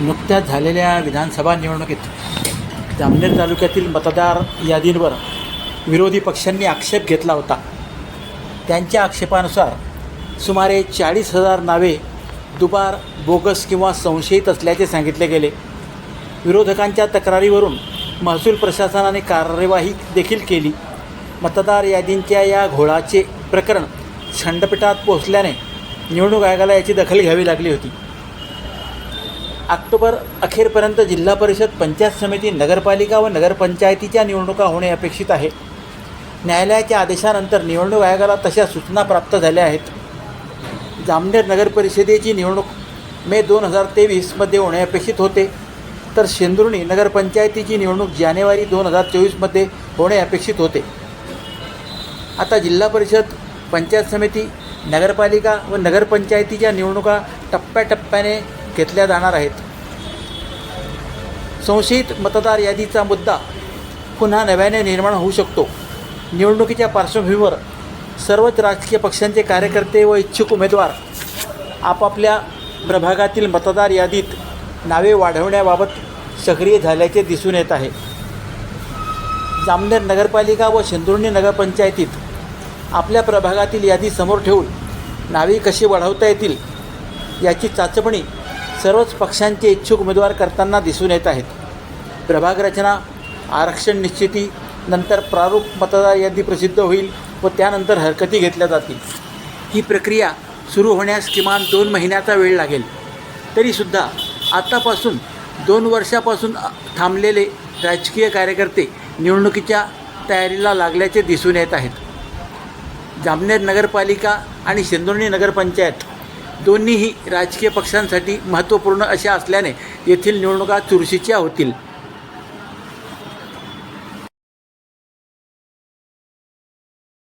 नुकत्याच झालेल्या विधानसभा निवडणुकीत जामनेर तालुक्यातील मतदार यादींवर विरोधी पक्षांनी आक्षेप घेतला होता. त्यांच्या आक्षेपानुसार सुमारे चाळीस हजार नावे दुबार बोगस किंवा संशयित असल्याचे सांगितले गेले. विरोधकांच्या तक्रारीवरून महसूल प्रशासनाने कार्यवाही देखील केली. मतदार यादींच्या या घोळाचे प्रकरण खंडपीठात पोहोचल्याने निवडणूक आयोगाला याची दखल घ्यावी लागली होती. ऑक्टोबर अखेरपर्यंत जिल्हा परिषद पंचायत समिती नगरपालिका व नगरपंचायतीच्या निवडणुका होणे अपेक्षित आहे. न्यायालयाच्या आदेशानंतर निवडणूक आयोगाला तशा सूचना प्राप्त झाल्या आहेत. जामनेर नगरपरिषदेची निवडणूक मे दोन हजार तेवीसमध्ये होणे अपेक्षित होते. तर शेंदुर्णी नगरपंचायतीची निवडणूक जानेवारी दोन हजार चोवीसमध्ये होणे अपेक्षित होते. आता जिल्हा परिषद पंचायत समिती नगरपालिका व नगरपंचायतीच्या निवडणुका टप्प्याटप्प्याने घेतल्या जाणार आहेत. संशयित मतदार यादीचा मुद्दा पुन्हा नव्याने निर्माण होऊ शकतो. निवडणुकीच्या पार्श्वभूमीवर सर्वच राजकीय पक्षांचे कार्यकर्ते व इच्छुक उमेदवार आपापल्या प्रभागातील मतदार यादीत नावे वाढवण्याबाबत सक्रिय झाल्याचे दिसून येत आहे. जामनेर नगरपालिका व शेंदुर्णी नगरपंचायतीत आपल्या प्रभागातील यादी समोर ठेवून नावे कशी वाढवता येतील याची चाचपणी सर्वच पक्षांचे इच्छुक उमेदवार करताना दिसून येत आहेत. प्रभाग रचना आरक्षण निश्चिती नंतर प्रारूप मतदार यादी प्रसिद्ध होईल व त्यानंतर हरकती घेतल्या जातील. ही प्रक्रिया सुरू होण्यास किमान दोन महिन्याचा वेळ लागेल. तरीसुद्धा आतापासून दोन वर्षापासून थांबलेले राजकीय कार्यकर्ते निवडणुकीच्या तयारीला लागल्याचे दिसून येत आहेत. जामनेर नगरपालिका आणि शेंदुर्णी नगरपंचायत दोन्हीही राजकीय पक्षांसाठी महत्त्वपूर्ण अशा असल्याने येथील निवडणुका चुरशीच्या होतील.